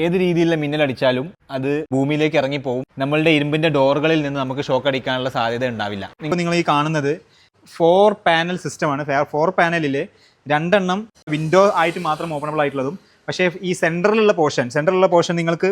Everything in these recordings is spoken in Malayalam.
ഏത് രീതിയിലുള്ള മിന്നലടിച്ചാലും അത് ഭൂമിയിലേക്ക് ഇറങ്ങിപ്പോവും. നമ്മളുടെ ഇരുമ്പിന്റെ ഡോറുകളിൽ നിന്ന് നമുക്ക് ഷോക്ക് അടിക്കാനുള്ള സാധ്യത ഉണ്ടാവില്ല. ഇപ്പോൾ നിങ്ങൾ ഈ കാണുന്നത് ഫോർ പാനൽ സിസ്റ്റമാണ് ഫോർ പാനലിൽ രണ്ടെണ്ണം വിൻഡോ ആയിട്ട് മാത്രം ഓപ്പണബിൾ ആയിട്ടുള്ളതും പക്ഷേ ഈ സെന്ററിലുള്ള പോർഷൻ സെന്ററിലുള്ള പോർഷൻ നിങ്ങൾക്ക്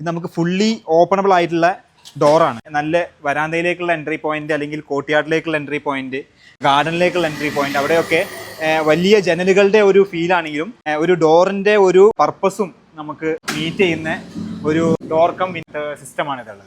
നമുക്ക് ഫുള്ളി ഓപ്പണബിൾ ആയിട്ടുള്ള ഡോറാണ് നല്ല വരാന്തയിലേക്കുള്ള എൻട്രി പോയിന്റ് അല്ലെങ്കിൽ കോട്ടിയാട്ടിലേക്കുള്ള എൻട്രി പോയിന്റ് ഗാർഡനിലേക്കുള്ള എൻട്രി പോയിന്റ് അവിടെയൊക്കെ വലിയ ജനലുകളുടെ ഒരു ഫീലാണെങ്കിലും ഒരു ഡോറിന്റെ ഒരു പർപ്പസും നമുക്ക് മീറ്റ് ചെയ്യുന്ന ഒരു ഡോർ കം സിസ്റ്റമാണ് ഇതുള്ളത്